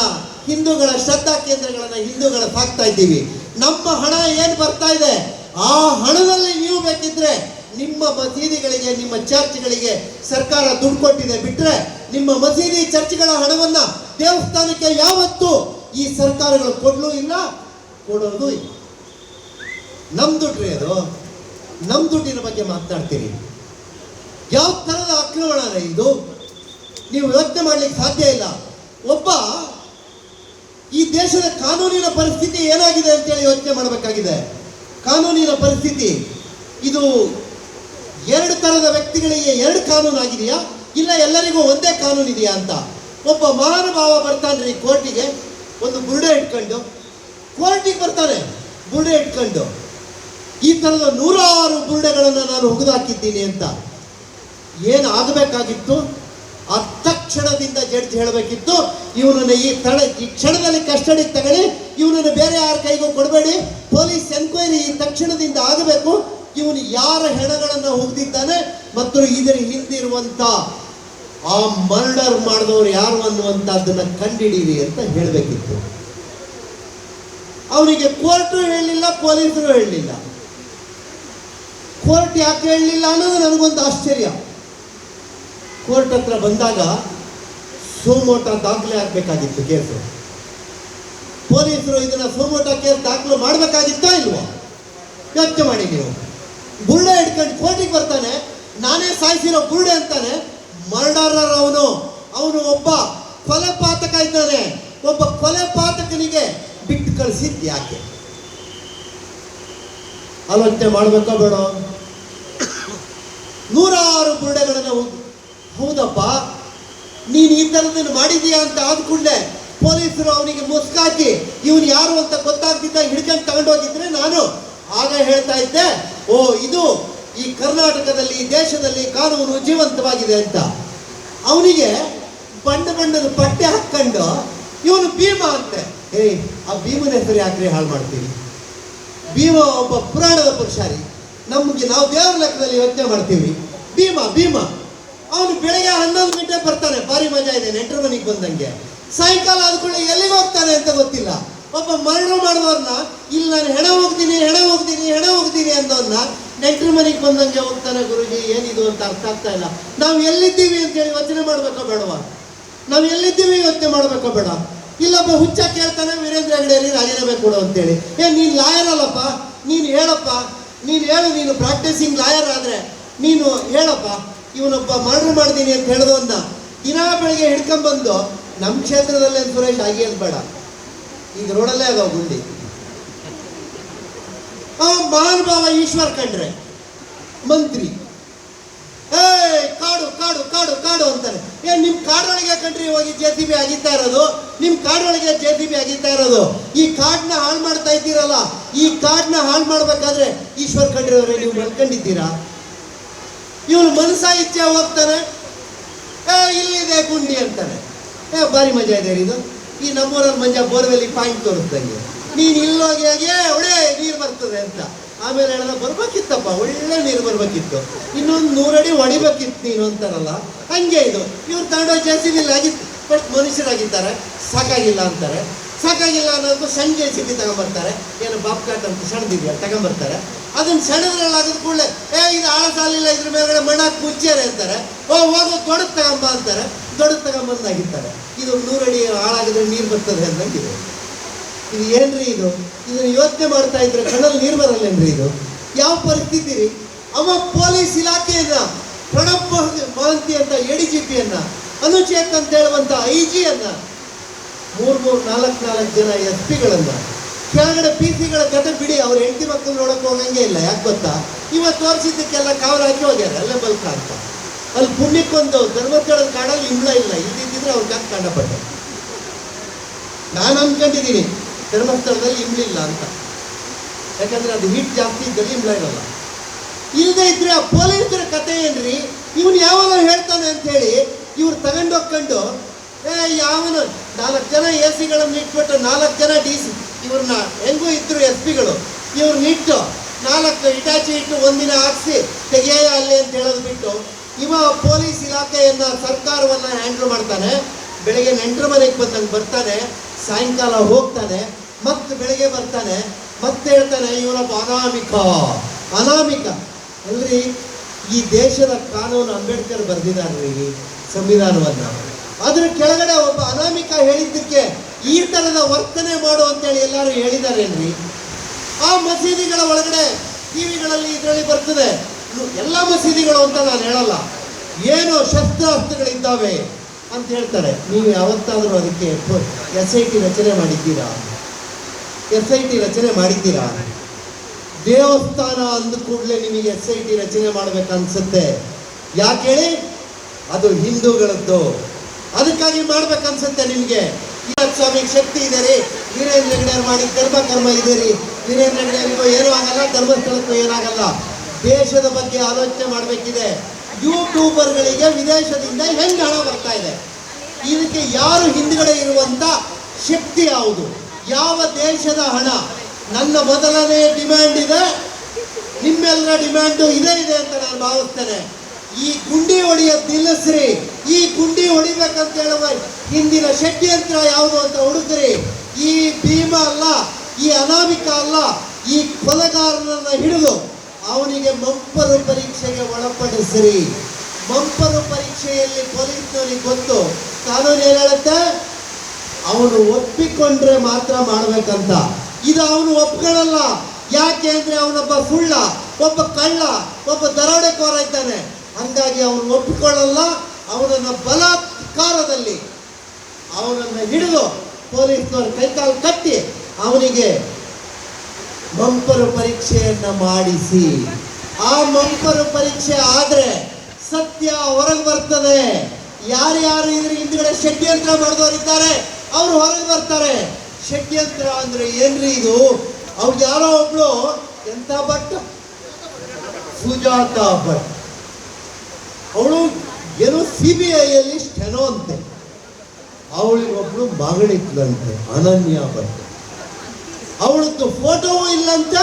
ಹಿಂದೂಗಳ ಶ್ರದ್ಧಾ ಕೇಂದ್ರಗಳನ್ನ ಹಿಂದೂಗಳ ಸಾಕ್ತಾ ಇದ್ದೀವಿ. ನಮ್ಮ ಹಣ ಏನು ಬರ್ತಾ ಇದೆ? ಆ ಹಣದಲ್ಲಿ ನೀವು ಬೇಕಿದ್ರೆ ನಿಮ್ಮ ಮಸೀದಿಗಳಿಗೆ, ನಿಮ್ಮ ಚರ್ಚ್ಗಳಿಗೆ ಸರ್ಕಾರ ದುಡ್ಡು ಕೊಟ್ಟಿದೆ ಬಿಟ್ರೆ ನಿಮ್ಮ ಮಸೀದಿ ಚರ್ಚ್ಗಳ ಹಣವನ್ನ ದೇವಸ್ಥಾನಕ್ಕೆ ಯಾವತ್ತೂ ಈ ಸರ್ಕಾರಗಳು ಕೊಡ್ಲೂ ಇಲ್ಲ, ಕೊಡೋದು ಇಲ್ಲ. ನಮ್ ದುಡ್ಡ್ರಿ ಅದು ನಮ್ಮ ದುಡ್ಡಿನ ಬಗ್ಗೆ ಮಾತನಾಡ್ತೀರಿ ಯಾವ ಥರದ ಆಕ್ರಮಣ ಇದು? ನೀವು ಯೋಚನೆ ಮಾಡ್ಲಿಕ್ಕೆ ಸಾಧ್ಯ ಇಲ್ಲ. ಒಬ್ಬ ಈ ದೇಶದ ಕಾನೂನಿನ ಪರಿಸ್ಥಿತಿ ಏನಾಗಿದೆ ಅಂತೇಳಿ ಯೋಚನೆ ಮಾಡಬೇಕಾಗಿದೆ. ಕಾನೂನಿನ ಪರಿಸ್ಥಿತಿ, ಇದು ಎರಡು ಥರದ ವ್ಯಕ್ತಿಗಳಿಗೆ ಎರಡು ಕಾನೂನು ಆಗಿದೆಯಾ? ಇಲ್ಲ ಎಲ್ಲರಿಗೂ ಒಂದೇ ಕಾನೂನು ಇದೆಯಾ ಅಂತ? ಒಬ್ಬ ಮಹಾನುಭಾವ ಬರ್ತಾನ್ರಿ ಕೋರ್ಟಿಗೆ, ಒಂದು ಬುರುಡೆ ಇಟ್ಕೊಂಡು. ಕೋರ್ಟಿಗೆ ಬರ್ತಾನೆ, ಬುರುಡೆ ಇಟ್ಕೊಂಡು. ಈ ಥರದ ನೂರಾರು ಬುರುಡೆಗಳನ್ನು ನಾನು ಹುಗಿದಾಕಿದ್ದೀನಿ ಅಂತ. ಏನು ಆಗಬೇಕಾಗಿತ್ತು? ಆ ತಕ್ಷಣದಿಂದ ಜಡ್ಜ್ ಹೇಳಬೇಕಿತ್ತು. ಇವನನ್ನು ಈ ತಡ, ಈ ಕ್ಷಣದಲ್ಲಿ ಕಸ್ಟಡಿಗೆ ತಗೊಳ್ಳಿ. ಇವನನ್ನು ಬೇರೆ ಯಾರ ಕೈಗೂ ಕೊಡಬೇಡಿ. ಪೊಲೀಸ್ ಎನ್ಕ್ವೈರಿ ಈ ತಕ್ಷಣದಿಂದ ಆಗಬೇಕು. ಇವನು ಯಾರ ಹೆಣಗಳನ್ನು ಹುಗ್ದಿದ್ದಾನೆ ಮತ್ತು ಇದರ ಹಿಂದಿರುವಂಥ ಆ ಮರ್ಡರ್ ಮಾಡಿದವರು ಯಾರು ಅನ್ನುವಂಥದ್ದನ್ನು ಕಂಡಿಡೀರಿ ಅಂತ ಹೇಳಬೇಕಿತ್ತು. ಅವರಿಗೆ ಕೋರ್ಟು ಹೇಳಲಿಲ್ಲ ಪೊಲೀಸರು ಹೇಳಲಿಲ್ಲ ಕೋರ್ಟ್ ಯಾಕೆ ಹೇಳಲಿಲ್ಲ ಅನ್ನೋದು ನನಗೊಂದು ಆಶ್ಚರ್ಯ. ಕೋರ್ಟ್ ಹತ್ರ ಬಂದಾಗ ಸೋಮೋಟ ದಾಖಲೆ ಆಗಬೇಕಾಗಿತ್ತು ಕೇಸ್. ಪೊಲೀಸರು ಇದನ್ನ ಸೋಮೋಟ ಕೇಸ್ ದಾಖಲು ಮಾಡಬೇಕಾಗಿತ್ತಾ ಇಲ್ವಾ? ಯೋಚನೆ ಮಾಡಿ ನೀವು. ಬುರುಡೆ ಹಿಡ್ಕೊಂಡು ಕೋರ್ಟಿಗೆ ಬರ್ತಾನೆ, ನಾನೇ ಸಾಯಿಸಿರೋ ಬುರುಡೆ ಅಂತಾನೆ ಮರ್ಡರರ್ ಅವನು ಅವನು ಒಬ್ಬ ಕೊಲೆ ಪಾತಕ ಇದ್ದಾನೆ. ಒಬ್ಬ ಕೊಲೆ ಪಾತಕನಿಗೆ ಬಿಟ್ಟು ಕಳಿಸಿದ್ದು ಯಾಕೆ? ಆಲೋಚನೆ ಮಾಡಬೇಕೋ ಬೇಡ. ನೂರಾರು ಬುರುಡೆಗಳನ್ನ ಹೌದಪ್ಪ, ನೀನು ಈ ಥರದನ್ನು ಮಾಡಿದೀಯಾ ಅಂತ ಆದ ಕೂಡಲೇ ಪೊಲೀಸರು ಅವನಿಗೆ ಮುಸ್ಕಾಕಿ, ಇವನು ಯಾರು ಅಂತ ಗೊತ್ತಾಗ್ತಿದ್ದ ಹಿಡ್ಕೊಂಡು ತಗೊಂಡೋಗಿದ್ರೆ ನಾನು. ಆಗ ಹೇಳ್ತಾ ಇದ್ದೆ, ಓ, ಇದು ಈ ಕರ್ನಾಟಕದಲ್ಲಿ, ಈ ದೇಶದಲ್ಲಿ ಕಾನೂನು ಜೀವಂತವಾಗಿದೆ ಅಂತ. ಅವನಿಗೆ ಬಣ್ಣ ಬಣ್ಣದ ಬಟ್ಟೆ ಹಾಕ್ಕೊಂಡು, ಇವನು ಭೀಮ ಅಂತೆ. ಏಯ್, ಆ ಭೀಮನ ಹೆಸರು ಯಾಕ್ರಿ ಹಾಳು ಮಾಡ್ತೀವಿ ಭೀಮ ಒಬ್ಬ ಪುರಾಣದ ಪುರುಷಾರಿ. ನಮಗೆ ನಾವು ದೇವರ ಲೆಕ್ಕದಲ್ಲಿ ಯೋಚನೆ ಮಾಡ್ತೀವಿ. ಭೀಮ ಭೀಮ. ಅವನು ಬೆಳಗ್ಗೆ ಹನ್ನೊಂದು ಗಂಟೆ ಬರ್ತಾನೆ. ಭಾರಿ ಮಜಾ ಇದೆ, ನೆಂಟರ ಮನೆಗೆ ಬಂದಂಗೆ. ಸಾಯಂಕಾಲ ಆದ್ಕೊಳ್ಳಿ ಎಲ್ಲಿಗೆ ಹೋಗ್ತಾನೆ ಅಂತ ಗೊತ್ತಿಲ್ಲ. ಒಬ್ಬ ಮರಣ ಮಾಡುವವ್ರನ್ನ, ಇಲ್ಲಿ ನಾನು ಹೆಣ ಹೋಗ್ತೀನಿ ಹೆಣ ಹೋಗ್ತೀನಿ ಹೆಣ ಹೋಗ್ತೀನಿ ಅಂದವ್ರನ್ನ ನೆಂಟರ ಮನೆಗೆ ಬಂದಂಗೆ ಹೋಗ್ತಾನೆ ಗುರುಜಿ. ಏನಿದು ಅಂತ ಅರ್ಥ ಆಗ್ತಾ ಇಲ್ಲ. ನಾವು ಎಲ್ಲಿದ್ದೀವಿ ಅಂತೇಳಿ ಯೋಚನೆ ಮಾಡ್ಬೇಕೋ ಬೇಡವಾ? ನಾವು ಎಲ್ಲಿದ್ದೀವಿ ಯೋಚನೆ ಮಾಡ್ಬೇಕೋ ಬೇಡ? ಇಲ್ಲೊಬ್ಬ ಹುಚ್ಚ ಕೇಳ್ತಾನೆ, ವೀರೇಂದ್ರ ಹೆಗಡೆಯಲ್ಲಿ ರಾಜೀನಾಮೆ ಕೊಡು ಅಂತೇಳಿ. ಏ, ನೀನು ಲಾಯರ್ ಅಲ್ಲಪ್ಪ, ನೀನು ಹೇಳಪ್ಪ, ನೀನು ಹೇಳು, ನೀನು ಪ್ರಾಕ್ಟೀಸಿಂಗ್ ಲಾಯರ್ ಆದ್ರೆ, ನೀನು ಹೇಳಪ್ಪ, ಇವನೊಬ್ಬ ಮರ್ಡರ್ ಮಾಡ್ತೀನಿ ಅಂತ ಹೇಳಿದವನ್ನ ದಿನಾ ಬೆಳಗ್ಗೆ ಹಿಡ್ಕೊಂಡ್ಬಂದು ನಮ್ಮ ಕ್ಷೇತ್ರದಲ್ಲೇ ಸುರೇಶ್ ಆಗಿ ಅಂತ ಬೇಡ. ಈಗ ರೋಡಲ್ಲೇ ಅದಾವ ಗುಂಡಿ. ಆ, ಮಹಾನುಭಾವ ಈಶ್ವರ್ ಕಂಡ್ರೆ ಮಂತ್ರಿ. ಏ ಕಾಡು ಕಾಡು ಕಾಡು ಕಾಡು ಅಂತಾರೆ. ಏ, ನಿಮ್ ಕಾಡೊಳಗೆ ಕಂಡ್ರಿ ಹೋಗಿ ಜೆ ಸಿ ಬಿ ಅಗಿತಾ ಇರೋದು? ನಿಮ್ ಕಾಡೊಳಗೆ ಜೆ ಸಿ ಬಿ ಅಗಿತಾ ಇರೋದು? ಈ ಕಾಡ್ನ ಹಾಳು ಮಾಡ್ತಾ ಇದ್ದೀರಲ್ಲ, ಈ ಕಾಡ್ನ ಹಾಳು ಮಾಡ್ಬೇಕಾದ್ರೆ ಈಶ್ವರ್ ಖಂಡ್ರೆ ನೀವು ಮಲ್ಕೊಂಡಿದ್ದೀರಾ? ಇವನು ಮನಸ ಇಚ್ಛೆ ಹೋಗ್ತಾರೆ ಏ, ಇಲ್ಲಿದೆ ಗುಂಡಿ ಅಂತಾರೆ. ಏ, ಭಾರಿ ಮಜಾ ಇದೆ ಇದು. ಈ ನಮ್ಮೂರಲ್ಲಿ ಮಂಜ ಬೋರ್ವೆಲ್ಲಿ ಪಾಯಿಂಟ್ ತೋರಿಸ್ದಂಗೆ. ನೀನು ಇಲ್ಲೋಗಿ ಹಾಗೆ ಒಳ್ಳೆ ನೀರು ಬರ್ತದೆ ಅಂತ. ಆಮೇಲೆ ಹೇಳಿದ ಬರ್ಬೇಕಿತ್ತಪ್ಪ, ಒಳ್ಳೆ ನೀರು ಬರ್ಬೇಕಿತ್ತು. ಇನ್ನೊಂದು ನೂರಡಿ ಹೊಡಿಬೇಕಿತ್ತು ನೀನು ಅಂತಾರಲ್ಲ, ಹಂಗೆ ಇದು. ಇವ್ರು ತಗೊಂಡೋಗಿ ಜೆಸಿಬಿಲಿ ಆಗಿ ಫಸ್ಟ್ ಮನುಷ್ಯರಾಗಿದ್ದಾರೆ, ಸಾಕಾಗಿಲ್ಲ ಅಂತಾರೆ. ಸಾಕಾಗಿಲ್ಲ ಅನ್ನೋದು ಸಣ್ಣ ಜೆ ಸಿ ಬಿ ತಗೊಂಬರ್ತಾರೆ. ಏನು ಬಾಪ್ ಕಾಟ್ ಅಂತ ಸಣ್ಣದಿದೆಯಾ ತಗೊಂಬರ್ತಾರೆ. ಅದನ್ನ ಸಣ್ಣದ್ರಲ್ಲಿ ಕೂಡಲೇ, ಏ, ಇದು ಆಳ ಸಾಲಿಲ್ಲ, ಇದ್ರ ಮೇಲ್ಗಡೆ ಮಣ್ಣಾಕ್ ಮುಚ್ಚಾರೆ ಅಂತಾರೆ. ಓ, ಹೋಗೋ, ದೊಡ್ಡದು ತಗೊಂಬ ಅಂತಾರೆ. ದೊಡ್ಡದು ತಗೊಂಬಂದಾಗಿರ್ತಾರೆ. ಇದು ನೂರಡಿ ಹಾಳಾಗಿದ್ರೆ ನೀರು ಬರ್ತದೆ ಅಂದಂಗಿದೆ. ಇದು ಏನ್ರಿ ಇದು? ಇದನ್ನ ಯೋಚನೆ ಮಾಡ್ತಾ ಇದ್ರೆ ಕಣ್ಣಲ್ಲಿ ನೀರು ಬರಲ್ಲೇನ್ರಿ ಇದು? ಯಾವ ಪರಿಸ್ಥಿತಿ ಅವ ಪೊಲೀಸ್ ಇಲಾಖೆಯನ್ನ ಪ್ರಣಬ್ ಮಹಂತಿ ಅಂತ ಅಂತ ಡಿ ಜಿ ಪಿಯನ್ನ ಅನುಚೇತ್ ಅಂತ ಹೇಳುವಂತ ಐ ಜಿಯನ್ನ ಮೂರ್ ಮೂರ್, ನಾಲ್ಕು ನಾಲ್ಕು ಜನ ಎಸ್ ಪಿಗಳನ್ನ ಕೆಳಗಡೆ ಪಿ ಸಿಗಳ ಕತೆ ಬಿಡಿ, ಅವ್ರ ಹೆಂಡತಿ ಮಕ್ಕಳು ನೋಡಕ್ ಹೋಗಂಗೆ ಇಲ್ಲ, ಯಾಕೆ ಗೊತ್ತಾ? ಇವತ್ತು ತೋರಿಸಿದ್ದಕ್ಕೆಲ್ಲ ಕಾವಲು ಹಾಕಿ ಹೋಗ್ಯಾರ, ಅಲ್ಲೇ ಬಲ್ಕ ಅಂತ ಅಲ್ಲಿ ಪುಣ್ಯಕ್ಕೊಂದು ಧರ್ಮಸ್ಥಳದ ಕಾಡಲ್ಲಿ ಇಂಬ್ಳ ಇಲ್ಲ ಇಲ್ದಿದ್ರೆ ಅವ್ರ ಕಾಣಪಟ್ಟೆ ನಾನು ಅನ್ಕೊಂಡಿದ್ದೀನಿ ಧರ್ಮಸ್ಥಳದಲ್ಲಿ ಇಂಬ್ಲಿಲ್ಲ ಅಂತ. ಯಾಕಂದ್ರೆ ಅದು ಹೀಟ್ ಜಾಸ್ತಿ ಇದ್ದಲ್ಲಿ ಇಂಬ್ಲ ಇರಲ್ಲ. ಇಲ್ಲದೆ ಇದ್ರೆ ಆ ಪೊಲೀಸರ ಕತೆ ಏನ್ರಿ? ಇವನು ಯಾವಾಗ ಹೇಳ್ತಾನೆ ಅಂತ ಹೇಳಿ ಇವ್ರು ತಗೊಂಡೋಗ್ಕೊಂಡು ಏ ಯಾವನು ನಾಲ್ಕು ಜನ ಎ ಸಿಗಳನ್ನು ಇಟ್ಬಿಟ್ಟು ನಾಲ್ಕು ಜನ ಡಿ ಸಿ ಇವ್ರನ್ನ ಹೆಂಗೂ ಇದ್ರು ಎಸ್ ಪಿಗಳು ಇವ್ರನ್ನ ಇಟ್ಟು ನಾಲ್ಕು ಇಟಾಚಿ ಇಟ್ಟು ಒಂದಿನ ಹಾಕ್ಸಿ ತೆಗೆಯ ಅಲ್ಲಿ ಅಂತ ಹೇಳೋದು ಬಿಟ್ಟು ಇವ ಪೊಲೀಸ್ ಇಲಾಖೆಯನ್ನ ಸರ್ಕಾರವನ್ನ ಹ್ಯಾಂಡಲ್ ಮಾಡ್ತಾನೆ. ಬೆಳಗ್ಗೆ ನೆಂಟರ ಮನೆಗೆ ಬಂದಂಗೆ ಬರ್ತಾನೆ, ಸಾಯಂಕಾಲ ಹೋಗ್ತಾನೆ. ಮತ್ತೆ ಬೆಳಗ್ಗೆ ಬರ್ತಾನೆ, ಮತ್ತೆ ಹೇಳ್ತಾನೆ ಇವನೊಬ್ಬ ಅನಾಮಿಕ ಅನಾಮಿಕ. ಅಲ್ರಿ ಈ ದೇಶದ ಕಾನೂನು ಅಂಬೇಡ್ಕರ್ ಬರೆದಿದ್ದಾರ್ರಿ ಸಂವಿಧಾನವನ್ನ. ಅದ್ರ ಕೆಳಗಡೆ ಒಬ್ಬ ಅನಾಮಿಕ ಹೇಳಿದ್ದಕ್ಕೆ ಈ ತರದ ವರ್ತನೆ ಮಾಡು ಅಂತೇಳಿ ಎಲ್ಲರೂ ಹೇಳಿದಾರೇನ್ರಿ ಆ ಮಸೀದಿಗಳ ಒಳಗಡೆ ಟಿವಿಗಳಲ್ಲಿ ಇದರಲ್ಲಿ ಬರ್ತದೆ. ಎಲ್ಲ ಮಸೀದಿಗಳು ಅಂತ ನಾನು ಹೇಳಲ್ಲ. ಏನು ಶಸ್ತ್ರಾಸ್ತ್ರಗಳಿದ್ದಾವೆ ಅಂತ ಹೇಳ್ತಾರೆ. ನೀವು ಯಾವತ್ತಾದರೂ ಅದಕ್ಕೆ ಎಸ್ ಐ ಟಿ ರಚನೆ ಮಾಡಿದ್ದೀರಾ? ಎಸ್ ಐ ಟಿ ರಚನೆ ಮಾಡಿದ್ದೀರಾ? ದೇವಸ್ಥಾನ ಅಂದ ಕೂಡಲೇ ನಿಮಗೆ ಎಸ್ ಐ ಟಿ ರಚನೆ ಮಾಡ್ಬೇಕನ್ಸುತ್ತೆ. ಯಾಕೆ ಅದು ಹಿಂದೂಗಳದ್ದು. ಅದಕ್ಕಾಗಿ ಮಾಡ್ಬೇಕನ್ಸುತ್ತೆ ನಿಮಗೆ. ಸ್ವಾಮಿಗೆ ಶಕ್ತಿ ಇದೆ ರೀ. ವೀರೇಂದ್ರ ಹೆಗ್ಡೆಯವ್ರು ಮಾಡಿ ಕರ್ಮ ಕರ್ಮ ಇದೆ ರೀ. ವೀರೇಂದ್ರ ಹೆಗ್ಡೆಯವ್ರಿಗೂ ಏನೂ ಆಗಲ್ಲ, ಧರ್ಮಸ್ಥಳಕ್ಕೂ ಏನಾಗಲ್ಲ ದೇಶದ ಬಗ್ಗೆ ಆಲೋಚನೆ ಮಾಡಬೇಕಿದೆ. ಯೂಟ್ಯೂಬರ್ಗಳಿಗೆ ವಿದೇಶದಿಂದ ಹೆಂಗೆ ಹಣ ಬರ್ತಾ ಇದೆ? ಇದಕ್ಕೆ ಯಾರು ಹಿಂದ್ಗಡೆ ಇರುವಂಥ ಶಕ್ತಿ ಯಾವುದು? ಯಾವ ದೇಶದ ಹಣ? ನನ್ನ ಮೊದಲನೇ ಡಿಮ್ಯಾಂಡ್ ಇದೆ. ನಿಮ್ಮೆಲ್ಲರ ಡಿಮ್ಯಾಂಡು ಇದೇ ಇದೆ ಅಂತ ನಾನು ಭಾವಿಸ್ತೇನೆ. ಈ ಗುಂಡಿ ಹೊಡೆಯೋದು ನಿಲ್ಲಿಸ್ರಿ. ಈ ಗುಂಡಿ ಹೊಡಿಬೇಕಂತ ಹೇಳುವ ಹಿಂದಿನ ಷಡ್ಯಂತ್ರ ಯಾವುದು ಅಂತ ಹುಡುಕ್ರಿ. ಈ ಭೀಮ ಅಲ್ಲ, ಈ ಅನಾಮಿಕ ಅಲ್ಲ, ಈ ಕೊಲೆಗಾರನನ್ನ ಹಿಡಿದು ಅವನಿಗೆ ಮಂಪರು ಪರೀಕ್ಷೆಗೆ ಒಳಪಡಿಸ್ರಿ. ಮಂಪರು ಪರೀಕ್ಷೆಯಲ್ಲಿ ಪೊಲೀಸ್ನವರಿಗೆ ಗೊತ್ತು. ಕಾನೂನು ಏನು ಹೇಳುತ್ತೆ? ಅವನು ಒಪ್ಪಿಕೊಂಡ್ರೆ ಮಾತ್ರ ಮಾಡಬೇಕಂತ. ಇದು ಅವನು ಒಪ್ಕೊಳ್ಳಲ್ಲ ಯಾಕೆ ಅಂದ್ರೆ ಅವನೊಬ್ಬ ಸುಳ್ಳ, ಒಬ್ಬ ಕಳ್ಳ, ಒಬ್ಬ ದರೋಡೆಕೋರ ಇದ್ದಾನೆ. ಹಂಗಾಗಿ ಅವನು ಒಪ್ಪಿಕೊಳ್ಳಲ್ಲ. ಅವನನ್ನ ಬಲಾತ್ಕಾರದಲ್ಲಿ ಅವನನ್ನ ಹಿಡಿದು ಪೊಲೀಸ್ನವ್ರ ಕೈಕಾಲು ಕಟ್ಟಿ ಅವನಿಗೆ ಮಂಪರು ಪರೀಕ್ಷೆಯನ್ನ ಮಾಡಿಸಿ. ಆ ಮಂಪರು ಪರೀಕ್ಷೆ ಆದ್ರೆ ಸತ್ಯ ಹೊರಗೆ ಬರ್ತದೆ. ಯಾರ್ಯಾರು ಇದ್ರ ಹಿಂದ್ಗಡೆ ಷಡ್ಯಂತ್ರ ಮಾಡಿದವರಿದ್ದಾರೆ? ಅವ್ರು ಹೊರಗೆ ಬರ್ತಾರೆ. ಷಡ್ಯಂತ್ರ ಅಂದ್ರೆ ಏನ್ರಿ ಇದು? ಅವ್ರು ಯಾರೋ ಒಬ್ಳು ಎಂತ ಭಟ್? ಸುಜಾತ ಭಟ್. ಅವಳು ಏನು ಸಿ ಬಿ ಐಯಲ್ಲಿ ಸ್ಟೆನೋ ಅಂತೆ. ಅವಳಿಗೊಬ್ಳು ಮಗಳಿದ್ಲಂತೆ, ಅನನ್ಯ ಭಟ್. ಅವಳದ್ದು ಫೋಟೋ ಇಲ್ಲಂತೆ,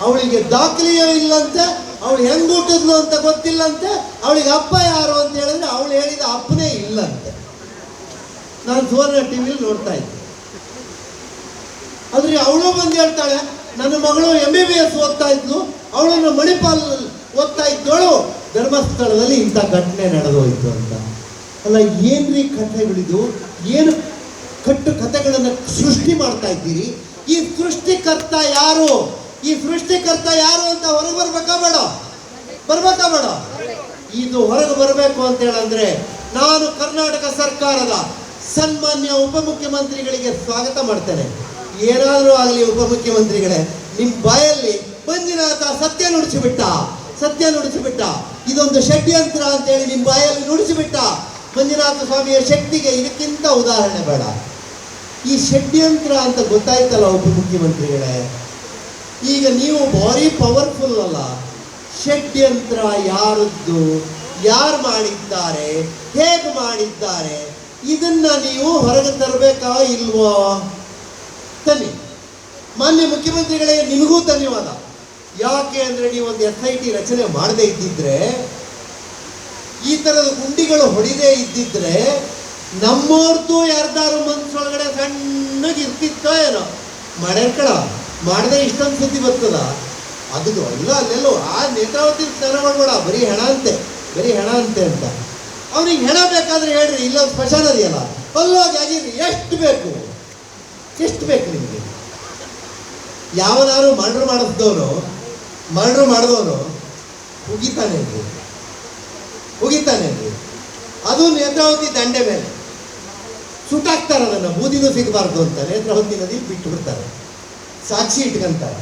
ಅವಳಿಗೆ ದಾಖಲೆಯೂ ಇಲ್ಲಂತೆ, ಅವಳು ಹೆಂಗ್ ಹುಟ್ಟಿದ್ಲು ಅಂತ ಗೊತ್ತಿಲ್ಲಂತೆ, ಅವಳಿಗೆ ಅಪ್ಪ ಯಾರು ಅಂತ ಹೇಳಿದ್ರೆ ಅವಳು ಹೇಳಿದ ಅಪ್ಪನೇ ಇಲ್ಲಂತೆ. ನಾನು ಸುವರ್ಣ ಟಿವಿಲಿ ನೋಡ್ತಾ ಇದ್ದೆ. ಆದ್ರೆ ಅವಳು ಬಂದು ಹೇಳ್ತಾಳೆ, ನನ್ನ ಮಗಳು ಎಂ ಬಿ ಬಿ ಎಸ್ ಓದ್ತಾ ಇದ್ಲು ಅವಳನ್ನು ಮಣಿಪಾಲ್ ಓದ್ತಾ ಇದ್ದೋಳು, ಧರ್ಮಸ್ಥಳದಲ್ಲಿ ಇಂಥ ಘಟನೆ ನಡೆದೋಯ್ತು ಅಂತ. ಅಲ್ಲ, ಏನ್ರಿ ಕಥೆಗಳಿದು ಏನು ಕಟ್ಟು ಕಥೆಗಳನ್ನು ಸೃಷ್ಟಿ ಮಾಡ್ತಾ ಇದ್ದೀರಿ? ಈ ಸೃಷ್ಟಿಕರ್ತ ಯಾರು? ಈ ಸೃಷ್ಟಿಕರ್ತ ಯಾರು ಅಂತ ಹೊರಗೆ ಬರ್ಬೇಕಾ ಬೇಡ? ಬರ್ಬೇಕಾ ಬೇಡ? ಇದು ಹೊರಗೆ ಬರಬೇಕು ಅಂತ ಹೇಳಂದ್ರೆ, ನಾನು ಕರ್ನಾಟಕ ಸರ್ಕಾರದ ಸನ್ಮಾನ್ಯ ಉಪಮುಖ್ಯಮಂತ್ರಿಗಳಿಗೆ ಸ್ವಾಗತ ಮಾಡ್ತಾರೆ ಏನಾದರೂ ಆಗಲಿ ಉಪಮುಖ್ಯಮಂತ್ರಿಗಳೇ ನಿಮ್ಮ ಬಾಯಲ್ಲಿ ಮಂಜುನಾಥ ಸತ್ಯ ನುಡಿಸಿಬಿಟ್ಟ. ಸತ್ಯ ನುಡಿಸಿಬಿಟ್ಟ. ಇದೊಂದು ಷಡ್ಯಂತ್ರ ಅಂತೇಳಿ ನಿಮ್ಮ ಬಾಯಲ್ಲಿ ನುಡಿಸಿಬಿಟ್ಟ. ಮಂಜುನಾಥ ಸ್ವಾಮಿಯ ಶಕ್ತಿಗೆ ಇದಕ್ಕಿಂತ ಉದಾಹರಣೆ ಬೇಡ. ಈ ಷಡ್ಯಂತ್ರ ಅಂತ ಗೊತ್ತಾಯ್ತಲ್ಲ ಉಪಮುಖ್ಯಮಂತ್ರಿಗಳೇ? ಈಗ ನೀವು ಭಾರಿ ಪವರ್ಫುಲ್ ಅಲ್ಲ. ಷಡ್ಯಂತ್ರ ಯಾರದ್ದು? ಯಾರು ಮಾಡಿದ್ದಾರೆ? ಹೇಗೆ ಮಾಡಿದ್ದಾರೆ? ಇದನ್ನ ನೀವು ಹೊರಗೆ ತರಬೇಕಾ ಇಲ್ವಾ? ತನ್ನಿ. ಮಾನ್ಯ ಮುಖ್ಯಮಂತ್ರಿಗಳೇ, ನಿಮಗೂ ಧನ್ಯವಾದ. ಯಾಕೆ ಅಂದ್ರೆ ನೀವು ಒಂದು ಎಸ್ ಐ ಟಿ ರಚನೆ ಮಾಡದೇ ಇದ್ದಿದ್ರೆ, ಈ ತರದ ಗುಂಡಿಗಳು ಹೊಡಿದೇ ಇದ್ದಿದ್ರೆ, ನಮ್ಮೋರ್ದು ಯಾರ್ದಾರು ಮನ್ಸೊಳಗಡೆ ಸಣ್ಣಗೆ ಇರ್ತಿತ್ತೋ ಏನೋ ಮಾಡ್ಯಾರ್ಕಳ ಮಾಡದೆ ಇಷ್ಟೊಂದು ಸುದ್ದಿ ಬರ್ತದ. ಅದು ಅಲ್ಲ, ಅಲ್ಲೆಲ್ಲೋ ಆ ನೇತಾವತಿ ಸ್ನಾನ ಮಾಡ್ಬೇಡ, ಬರೀ ಹೆಣ ಅಂತೆ, ಬರೀ ಹೆಣ ಅಂತೆ ಅಂತ. ಅವ್ನಿಗೆ ಹೆಣ ಬೇಕಾದ್ರೆ ಹೇಳ್ರಿ, ಇಲ್ಲ ಸ್ಮಶಾನ ಅದಿಯಲ್ಲ. ಅಲ್ಲೋಗಿ ಆಗಿರಿ ಎಷ್ಟು ಬೇಕು? ಎಷ್ಟು ಬೇಕು ನಿಮಗೆ? ಯಾವನಾರು ಮರ್ಡ್ರ್ ಮಾಡಿದವನು ಮರ್ಡ್ರ್ ಮಾಡಿದವನು ಉಗಿತಾನೆ ಉಗಿತಾನೆ ಅದು ನೇತ್ರಾವತಿ ದಂಡೆ ಮೇಲೆ. ಸುಟ್ಟಾಕ್ತಾರೆ ಅದನ್ನು ಬೂದಿನೂ ಸಿಗಬಾರ್ದು ಅಂತ ನೇತ್ರಾವತಿ ನದಿ ಬಿಟ್ಟು ಬಿಡ್ತಾರೆ. ಸಾಕ್ಷಿ ಇಟ್ಕೊಂತಾರೆ.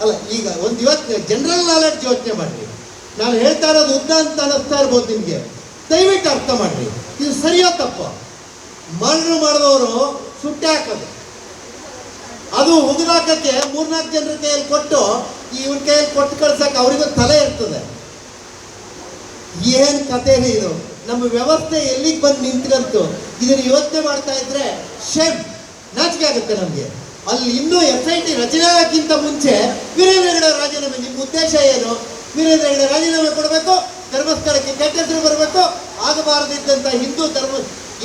ಅಲ್ಲ, ಈಗ ಒಂದು ಇವತ್ತು, ಜನರಲ್ ನಾಲೆಡ್ಜ್ ಯೋಚನೆ ಮಾಡ್ರಿ. ನಾನು ಹೇಳ್ತಾ ಇರೋದು ಉದ್ದ ಅಂತ ಅನ್ನಿಸ್ತಾ ಇರ್ಬೋದು ನಿಮಗೆ. ದಯವಿಟ್ಟು ಅರ್ಥ ಮಾಡ್ರಿ. ಇದು ಸರಿಯೋ ತಪ್ಪ? ಮರಳು ಮಾಡಿದವರು ಸುಟ್ಟೆ ಹಾಕೋದು. ಅದು ಹುಗಿದಾಕಕ್ಕೆ ಮೂರ್ನಾಲ್ಕು ಜನರ ಕೈಯಲ್ಲಿ ಕೊಟ್ಟು ಇವನ್ ಕೈಯಲ್ಲಿ ಕೊಟ್ಟು ಕಳ್ಸಕ್ಕೆ ಅವರಿಗೂ ತಲೆ ಇರ್ತದೆ. ಏನ್ ಕಥೆನೇ ಇದು? ನಮ್ಮ ವ್ಯವಸ್ಥೆ ಎಲ್ಲಿಗೆ ಬಂದು ನಿಂತ್ಕಂತು ಇದನ್ನ ಯೋಚನೆ ಮಾಡ್ತಾ ಇದ್ರೆ ಶೇಮ್ ನಾಚಿಕೆ ಆಗುತ್ತೆ ನಮಗೆ. ಅಲ್ಲಿ ಇನ್ನೂ ಎಸ್ ಐ ಟಿ ರಚನೆ ಆಗೋಕ್ಕಿಂತ ಮುಂಚೆ ವೀರೇಂದ್ರ ರಾಜ ರಾಜೀನಾಮೆ ನಿಮ್ಮ ಉದ್ದೇಶ ಏನು? ವೀರೇಂದ್ರ ಹೆಗಡೆ ರಾಜೀನಾಮೆ ಕೊಡಬೇಕು, ಧರ್ಮಸ್ಥಳಕ್ಕೆ ಕೆಟ್ಟ ಹೆಸರು ಬರಬೇಕು. ಆಗಬಾರದಿದ್ದಂಥ ಹಿಂದೂ ಧರ್ಮ,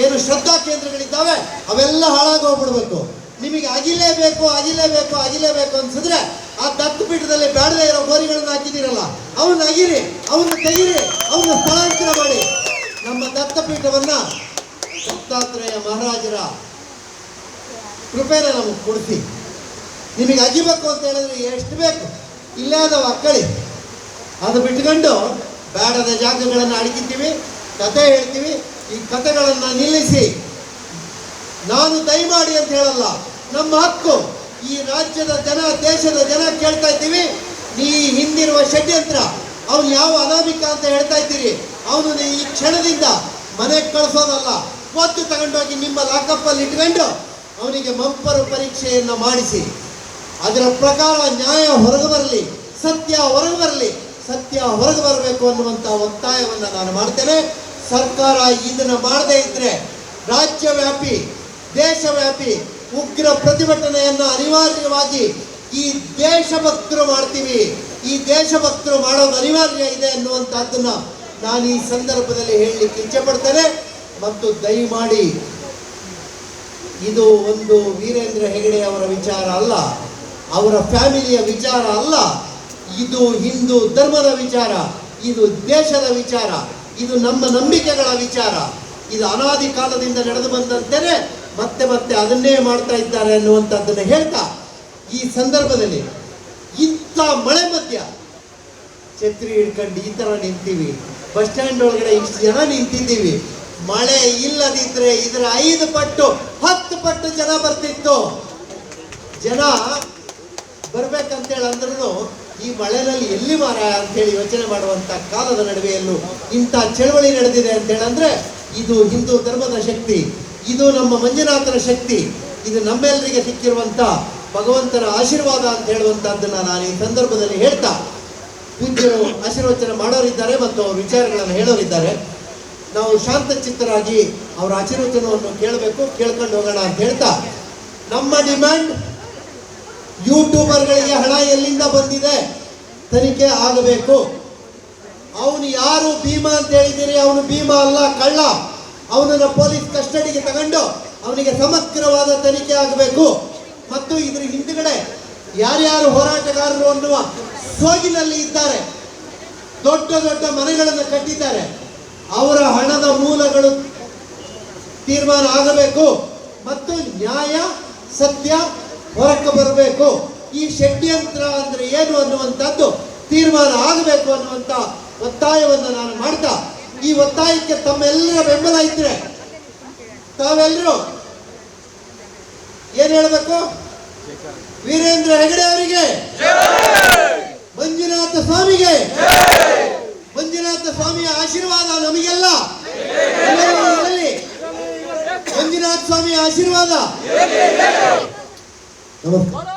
ಏನು ಶ್ರದ್ಧಾ ಕೇಂದ್ರಗಳಿದ್ದಾವೆ, ಅವೆಲ್ಲ ಹಾಳಾಗೋಗ್ಬಿಡ್ಬೇಕು. ನಿಮಗೆ ಅಗಿಲೇಬೇಕು ಅಗಿಲೇಬೇಕು ಅಗಿಲೇಬೇಕು ಅನ್ಸಿದ್ರೆ ಆ ದತ್ತು ಪೀಠದಲ್ಲಿ ಬೇಡದೇ ಇರೋ ಗೋರಿಗಳನ್ನ ಹಾಕಿದ್ದೀರಲ್ಲ ಅವನ್ನ ಅಗಿರಿ ಅವನ್ನ ತೆಗಿರಿ ಅವನ್ನ ಸ್ಥಳಾಂತರ ಮಾಡಿ. ನಮ್ಮ ದತ್ತಪೀಠವನ್ನ ದತ್ತಾತ್ರೇಯ ಮಹಾರಾಜರ ಕೃಪೆನ ನಮಗೆ ಕೊಡಿಸಿ. ನಿಮಗೆ ಅಗಿಬೇಕು ಅಂತ ಹೇಳಿದ್ರೆ ಎಷ್ಟು ಬೇಕು? ಇಲ್ಲೇ ಅಕ್ಕಳಿ. ಅದು ಬಿಟ್ಕೊಂಡು ಬೇಡದ ಜಾಗಗಳನ್ನು ಅಡಗಿದ್ದೀವಿ, ಕತೆ ಹೇಳ್ತೀವಿ, ಈ ಕತೆಗಳನ್ನು ನಿಲ್ಲಿಸಿ. ನಾನು ದಯಮಾಡಿ ಅಂತ ಹೇಳಲ್ಲ, ನಮ್ಮ ಹಕ್ಕು. ಈ ರಾಜ್ಯದ ಜನ, ದೇಶದ ಜನ ಕೇಳ್ತಾ ಇದ್ದೀವಿ. ನೀ ಹಿಂದಿರುವ ಷಡ್ಯಂತ್ರ, ಅವನು ಯಾವ ಅನಾಮಿಕ ಅಂತ ಹೇಳ್ತಾ ಇದ್ದೀರಿ? ಅವನು ಈ ಕ್ಷಣದಿಂದ ಮನೆಗೆ ಕಳಿಸೋದಲ್ಲ ಒತ್ತು ತಗೊಂಡೋಗಿ ನಿಮ್ಮ ಲಾಕಪ್ಪಲ್ಲಿ ಇಟ್ಕೊಂಡು ಅವನಿಗೆ ಮಂಪರು ಪರೀಕ್ಷೆಯನ್ನು ಮಾಡಿಸಿ. ಅದರ ಪ್ರಕಾರ ನ್ಯಾಯ ಹೊರಗೆ ಬರಲಿ, ಸತ್ಯ ಹೊರಗೆ ಬರಲಿ. ಸತ್ಯ ಹೊರಗೆ ಬರಬೇಕು ಅನ್ನುವಂಥ ಒತ್ತಾಯವನ್ನು ನಾನು ಮಾಡ್ತೇನೆ. ಸರ್ಕಾರ ಇದನ್ನು ಮಾಡದೇ ಇದ್ರೆ ರಾಜ್ಯವ್ಯಾಪಿ, ದೇಶವ್ಯಾಪಿ ಉಗ್ರ ಪ್ರತಿಭಟನೆಯನ್ನು ಅನಿವಾರ್ಯವಾಗಿ ಈ ದೇಶಭಕ್ತರು ಮಾಡ್ತೀವಿ. ಈ ದೇಶಭಕ್ತರು ಮಾಡೋದು ಅನಿವಾರ್ಯ ಇದೆ ಅನ್ನುವಂಥದ್ದನ್ನು ನಾನು ಈ ಸಂದರ್ಭದಲ್ಲಿ ಹೇಳಲಿಕ್ಕೆ ಇಚ್ಛೆ ಪಡ್ತೇನೆ. ಮತ್ತು ದಯಮಾಡಿ ಇದು ಒಂದು ವೀರೇಂದ್ರ ಹೆಗಡೆ ಅವರ ವಿಚಾರ ಅಲ್ಲ, ಅವರ ಫ್ಯಾಮಿಲಿಯ ವಿಚಾರ ಅಲ್ಲ. ಇದು ಹಿಂದೂ ಧರ್ಮದ ವಿಚಾರ, ಇದು ದೇಶದ ವಿಚಾರ, ಇದು ನಮ್ಮ ನಂಬಿಕೆಗಳ ವಿಚಾರ. ಇದು ಅನಾದಿ ಕಾಲದಿಂದ ನಡೆದು ಬಂದಂತೆಯೇ ಮತ್ತೆ ಮತ್ತೆ ಅದನ್ನೇ ಮಾಡ್ತಾ ಇದ್ದಾರೆ ಅನ್ನುವಂಥದ್ದನ್ನು ಹೇಳ್ತಾ, ಈ ಸಂದರ್ಭದಲ್ಲಿ ಇಂಥ ಮಳೆ ಮಧ್ಯ ಛತ್ರಿ ಹಿಡ್ಕೊಂಡು ಈ ಥರ ನಿಂತೀವಿ. ಬಸ್ ಸ್ಟ್ಯಾಂಡ್ ಒಳಗಡೆ ಇಷ್ಟು ಜನ ನಿಂತಿದ್ದೀವಿ. ಮಳೆ ಇಲ್ಲದಿದ್ರೆ ಇದರ ಐದು ಪಟ್ಟು, ಹತ್ತು ಪಟ್ಟು ಜನ ಬರ್ತಿತ್ತು. ಜನ ಬರ್ಬೇಕಂತೇಳಿ ಅಂದ್ರೂ ಈ ಮಳೆನಲ್ಲಿ ಎಲ್ಲಿ ಮಾರ ಅಂತೇಳಿ ಯೋಚನೆ ಮಾಡುವಂತ ಕಾಲದ ನಡುವೆಯಲ್ಲೂ ಇಂಥ ಚಳವಳಿ ನಡೆದಿದೆ ಅಂತ ಹೇಳಂದ್ರೆ ಇದು ಹಿಂದೂ ಧರ್ಮದ ಶಕ್ತಿ, ಇದು ನಮ್ಮ ಮಂಜುನಾಥನ ಶಕ್ತಿ, ಇದು ನಮ್ಮೆಲ್ಲರಿಗೆ ಸಿಕ್ಕಿರುವಂತ ಭಗವಂತನ ಆಶೀರ್ವಾದ ಅಂತ ಹೇಳುವಂತಹದ್ದನ್ನ ನಾನು ಈ ಸಂದರ್ಭದಲ್ಲಿ ಹೇಳ್ತಾ, ಪೂಜ್ಯರು ಆಶೀರ್ವಚನ ಮಾಡೋರಿದ್ದಾರೆ ಮತ್ತು ಅವ್ರ ವಿಚಾರಗಳನ್ನು ಹೇಳೋರಿದ್ದಾರೆ. ನಾವು ಶಾಂತಚಿತ್ತರಾಗಿ ಅವರ ಆಶೀರ್ವಚನವನ್ನು ಕೇಳಬೇಕು, ಕೇಳ್ಕೊಂಡು ಹೋಗೋಣ ಅಂತ ಹೇಳ್ತಾ, ನಮ್ಮ ಡಿಮ್ಯಾಂಡ್ ಯೂಟ್ಯೂಬರ್ಗಳಿಗೆ ಹಣ ಎಲ್ಲಿಂದ ಬಂದಿದೆ? ತನಿಖೆ ಆಗಬೇಕು. ಅವನು ಯಾರು ಭೀಮಾ ಅಂತ ಹೇಳಿದ್ದೀರಿ? ಅವನು ಭೀಮಾ ಅಲ್ಲ, ಕಳ್ಳ. ಅವನನ್ನ ಪೊಲೀಸ್ ಕಸ್ಟಡಿಗೆ ತಗೊಂಡು ಅವನಿಗೆ ಸಮಗ್ರವಾದ ತನಿಖೆ ಆಗಬೇಕು. ಮತ್ತು ಇದ್ರ ಹಿಂದುಗಡೆ ಯಾರ್ಯಾರು ಹೋರಾಟಗಾರರು ಅನ್ನುವ ಸೋಗಿನಲ್ಲಿ ಇದ್ದಾರೆ. ದೊಡ್ಡ ದೊಡ್ಡ ಮನೆಗಳನ್ನು ಕಟ್ಟಿದ್ದಾರೆ. ಅವರ ಹಣದ ಮೂಲಗಳು ತೀರ್ಮಾನ ಆಗಬೇಕು. ಮತ್ತು ನ್ಯಾಯ, ಸತ್ಯ ಹೊರಕ್ಕೆ ಬರಬೇಕು. ಈ ಷಡ್ಯಂತ್ರ ಅಂದ್ರೆ ಏನು ಅನ್ನುವಂಥದ್ದು ತೀರ್ಮಾನ ಆಗಬೇಕು ಅನ್ನುವಂಥ ಒತ್ತಾಯವನ್ನು ನಾನು ಮಾಡ್ತಾ, ಈ ಒತ್ತಾಯಕ್ಕೆ ತಮ್ಮೆಲ್ಲರ ಬೆಂಬಲ ಇದ್ರೆ ತಾವೆಲ್ಲರೂ ಏನ್ ಹೇಳಬೇಕು? ವೀರೇಂದ್ರ ಹೆಗಡೆ ಅವರಿಗೆ ಮಂಜುನಾಥ ಸ್ವಾಮಿಗೆ ಮಂಜುನಾಥ ಸ್ವಾಮಿಯ ಆಶೀರ್ವಾದ ನಮಗೆಲ್ಲ. ಮಂಜುನಾಥ ಸ್ವಾಮಿಯ ಆಶೀರ್ವಾದ. Tamam. Para!